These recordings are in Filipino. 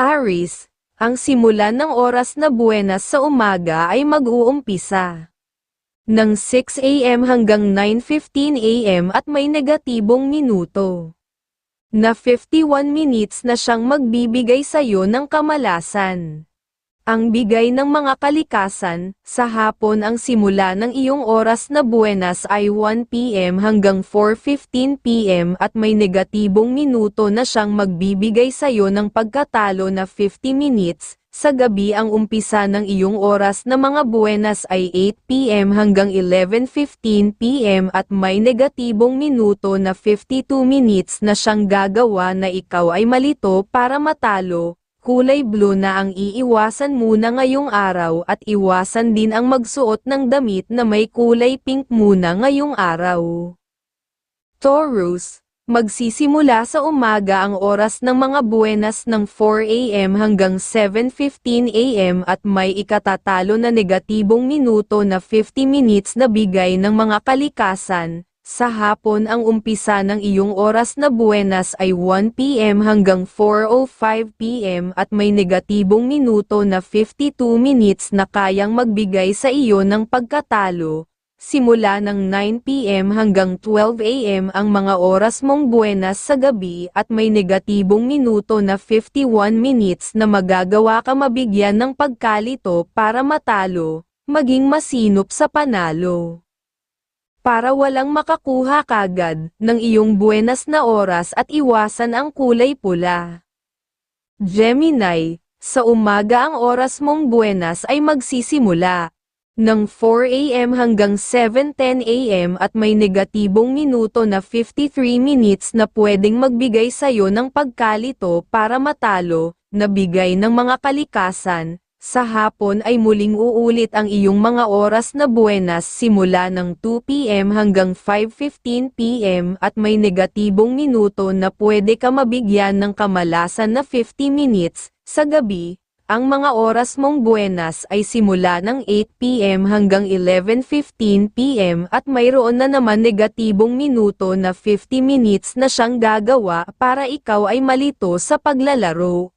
Aris, ang simula ng oras na buenas sa umaga ay mag-uumpisa. Ng 6 a.m. hanggang 9.15 a.m. at may negatibong minuto. Na 51 minutes na siyang magbibigay sa'yo ng kamalasan. Ang bigay ng mga kalikasan, sa hapon ang simula ng iyong oras na buenas ay 1pm hanggang 4.15pm at may negatibong minuto na siyang magbibigay sa'yo ng pagkatalo na 50 minutes, sa gabi ang umpisa ng iyong oras na mga buenas ay 8pm hanggang 11.15pm at may negatibong minuto na 52 minutes na siyang gagawa na ikaw ay malito para matalo, kulay blue na ang iiwasan muna ngayong araw at iwasan din ang magsuot ng damit na may kulay pink muna ngayong araw. Taurus, magsisimula sa umaga ang oras ng mga buenas ng 4 a.m. hanggang 7.15 a.m. at may ikatatalo na negatibong minuto na 50 minutes na bigay ng mga kalikasan, sa hapon ang umpisa ng iyong oras na buenas ay 1pm hanggang 4.05pm at may negatibong minuto na 52 minutes na kayang magbigay sa iyo ng pagkatalo. Simula ng 9pm hanggang 12am ang mga oras mong buenas sa gabi at may negatibong minuto na 51 minutes na magagawa ka mabigyan ng pagkalito para matalo, maging masinop sa panalo para walang makakuha kagad ng iyong buenas na oras at iwasan ang kulay pula. Gemini, sa umaga ang oras mong buenas ay magsisimula ng 4 a.m. hanggang 7.10 a.m. at may negatibong minuto na 53 minutes na pwedeng magbigay sa'yo ng pagkalito para matalo, na bigay ng mga kalikasan, sa hapon ay muling uulit ang iyong mga oras na buenas simula ng 2pm hanggang 5.15pm at may negatibong minuto na pwede ka mabigyan ng kamalasan na 50 minutes. Sa gabi, ang mga oras mong buenas ay simula ng 8pm hanggang 11.15pm at mayroon na naman negatibong minuto na 50 minutes na siyang gagawa para ikaw ay malito sa paglalaro.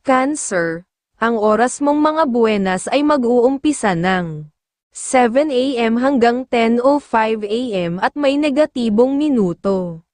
Cancer ang oras mong mga buenas ay mag-uumpisa ng 7 a.m. hanggang 10.05 a.m. at may negatibong minuto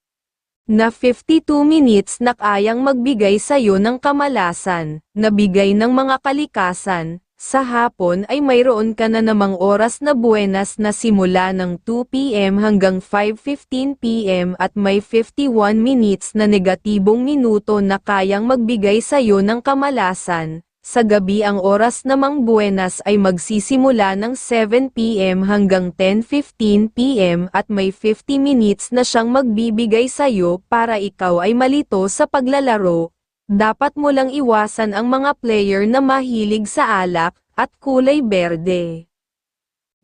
na 52 minutes na kayang magbigay sa'yo ng kamalasan, na bigay ng mga kalikasan, sa hapon ay mayroon ka na namang oras na buenas na simula ng 2pm hanggang 5.15pm at may 51 minutes na negatibong minuto na kayang magbigay sa'yo ng kamalasan, sa gabi ang oras namang buenas ay magsisimula ng 7pm hanggang 10.15pm at may 50 minutes na siyang magbibigay sa'yo para ikaw ay malito sa paglalaro. Dapat mo lang iwasan ang mga player na mahilig sa alak at kulay berde.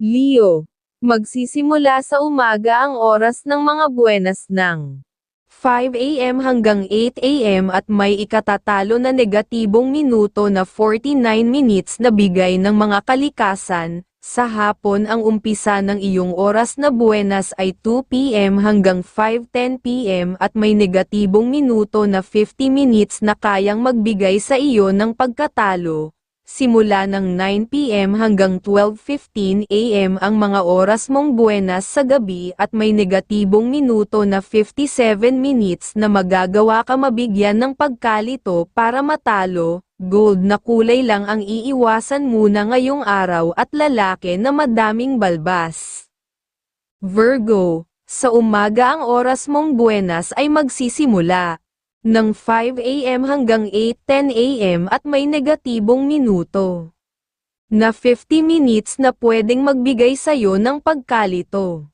Leo, magsisimula sa umaga ang oras ng mga buenas ng 5 a.m. hanggang 8 a.m. at may ikatatalo na negatibong minuto na 49 minutes na bigay ng mga kalikasan. Sa hapon ang umpisa ng iyong oras na buenas ay 2 p.m. hanggang 5.10 p.m. at may negatibong minuto na 50 minutes na kayang magbigay sa iyo ng pagkatalo simula ng 9pm hanggang 12.15 am ang mga oras mong buenas sa gabi at may negatibong minuto na 57 minutes na magagawa ka mabigyan ng pagkalito para matalo, gold na kulay lang ang iiwasan muna ngayong araw at lalaki na madaming balbas. Virgo, sa umaga ang oras mong buenas ay magsisimula ng 5 a.m. hanggang 8.10 a.m. at may negatibong minuto na 50 minutes na pwedeng magbigay sa'yo ng pagkalito.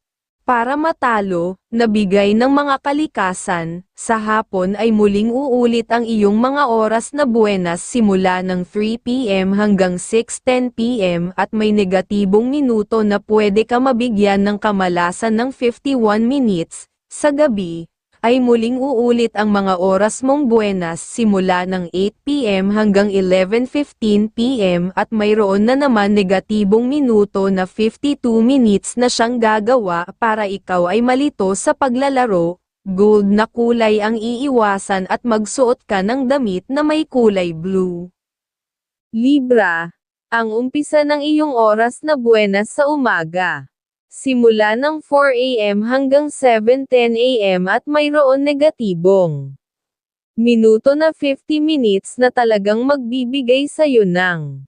Para matalo, nabigay ng mga kalikasan, sa hapon ay muling uulit ang iyong mga oras na buenas simula ng 3pm hanggang 6.10pm at may negatibong minuto na pwede ka mabigyan ng kamalasan ng 51 minutes, sa gabi, ay muling uulit ang mga oras mong buenas simula ng 8pm hanggang 11.15pm at mayroon na naman negatibong minuto na 52 minutes na siyang gagawa para ikaw ay malito sa paglalaro, Gold na kulay ang iiwasan at magsuot ka ng damit na may kulay blue. Libra, ang umpisa ng iyong oras na buenas sa umaga. Simula ng 4 a.m. hanggang 7.10 a.m. at mayroon negatibong minuto na 50 minutes na talagang magbibigay sa'yo ng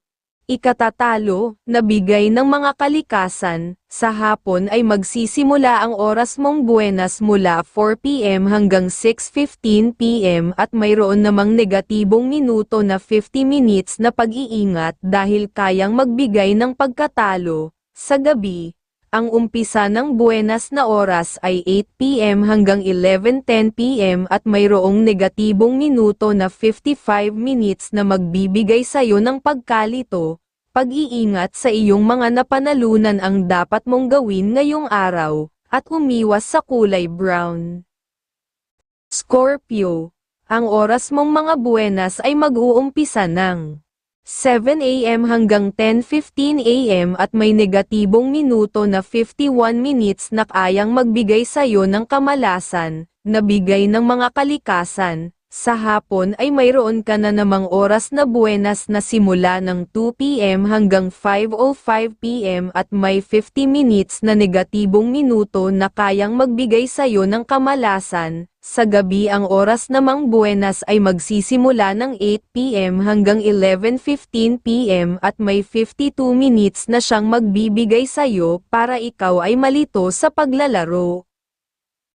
ikatatalo, na bigay ng mga kalikasan, sa hapon ay magsisimula ang oras mong buenas mula 4pm hanggang 6.15pm at mayroon namang negatibong minuto na 50 minutes na pag-iingat dahil kayang magbigay ng pagkatalo, sa gabi, ang umpisa ng buenas na oras ay 8pm hanggang 11.10pm at mayroong negatibong minuto na 55 minutes na magbibigay sa'yo ng pagkalito, pag-iingat sa iyong mga napanalunan ang dapat mong gawin ngayong araw, at umiwas sa kulay brown. Scorpio, ang oras mong mga buenas ay mag-uumpisa ng 7 a.m. hanggang 10.15 a.m. at may negatibong minuto na 51 minutes na kayang magbigay sa'yo ng kamalasan, na bigay ng mga kalikasan. Sa hapon ay mayroon ka na namang oras na buenas na simula ng 2 p.m. hanggang 5.05 p.m. at may 50 minutes na negatibong minuto na kayang magbigay sa'yo ng kamalasan. Sa gabi ang oras namang buenas ay magsisimula ng 8 p.m. hanggang 11.15 p.m. at may 52 minutes na siyang magbibigay sa'yo para ikaw ay malito sa paglalaro.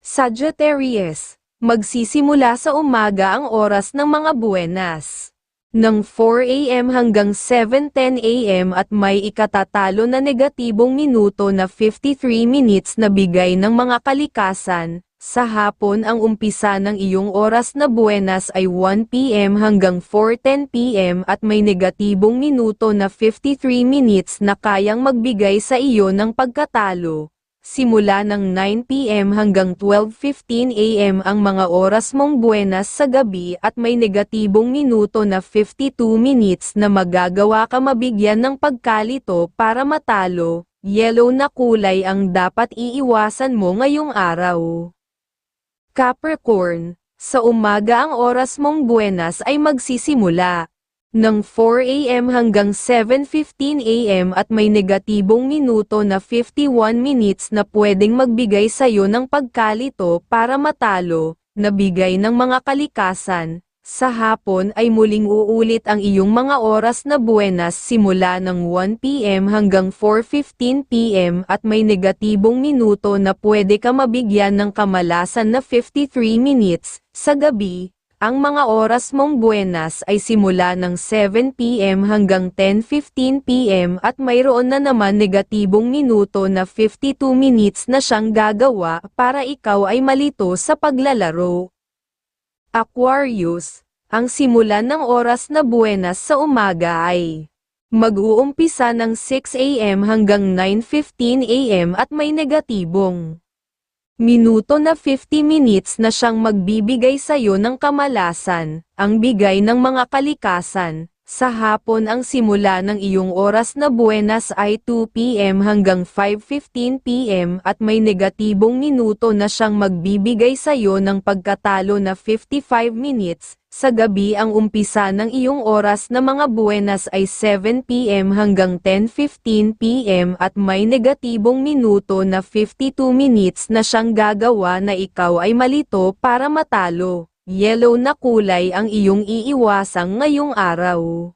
Sagittarius, magsisimula sa umaga ang oras ng mga buenas. Ng 4 a.m. hanggang 7.10 a.m. at may ikatatalo na negatibong minuto na 53 minutes na bigay ng mga kalikasan, sa hapon ang umpisa ng iyong oras na buenas ay 1pm hanggang 4.10pm at may negatibong minuto na 53 minutes na kayang magbigay sa iyo ng pagkatalo. Simula ng 9pm hanggang 12.15am ang mga oras mong buenas sa gabi at may negatibong minuto na 52 minutes na magagawa ka mabigyan ng pagkalito para matalo. Yellow na kulay ang dapat iiwasan mo ngayong araw. Capricorn, sa umaga ang oras mong buenas ay magsisimula ng 4 a.m. hanggang 7.15 a.m. at may negatibong minuto na 51 minutes na pwedeng magbigay sa'yo ng pagkalito para matalo, na bigay ng mga kalikasan, sa hapon ay muling uulit ang iyong mga oras na buenas simula ng 1pm hanggang 4.15pm at may negatibong minuto na pwede ka mabigyan ng kamalasan na 53 minutes. Sa gabi, ang mga oras mong buenas ay simula ng 7pm hanggang 10.15pm at mayroon na naman negatibong minuto na 52 minutes na siyang gagawa para ikaw ay malito sa paglalaro. Aquarius, ang simulan ng oras na buenas sa umaga ay mag-uumpisa ng 6 a.m. hanggang 9.15 a.m. at may negatibong minuto na 50 minutes na siyang magbibigay sa'yo ng kamalasan, ang bigay ng mga kalikasan, sa hapon ang simula ng iyong oras na buenas ay 2pm hanggang 5.15pm at may negatibong minuto na siyang magbibigay sa iyo ng pagkatalo na 55 minutes. Sa gabi ang umpisa ng iyong oras na mga buenas ay 7pm hanggang 10.15pm at may negatibong minuto na 52 minutes na siyang gagawa na ikaw ay malito para matalo. Yellow na kulay ang iyong iiwasang ngayong araw.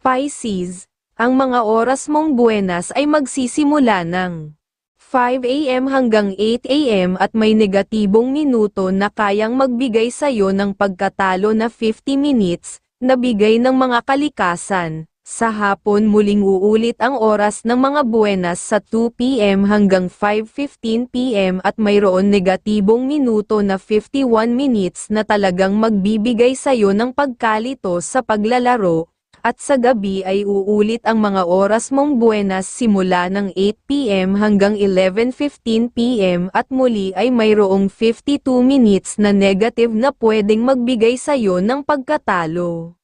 Pisces, ang mga oras mong buenas ay magsisimula ng 5 a.m. hanggang 8 a.m. at may negatibong minuto na kayang magbigay sa iyo ng pagkatalo na 50 minutes, na bigay ng mga kalikasan, sa hapon muling uulit ang oras ng mga buenas sa 2pm hanggang 5.15pm at mayroon negatibong minuto na 51 minutes na talagang magbibigay sayo ng pagkalito sa paglalaro, at sa gabi ay uulit ang mga oras mong buenas simula ng 8pm hanggang 11.15pm at muli ay mayroong 52 minutes na negative na pwedeng magbigay sayo ng pagkatalo.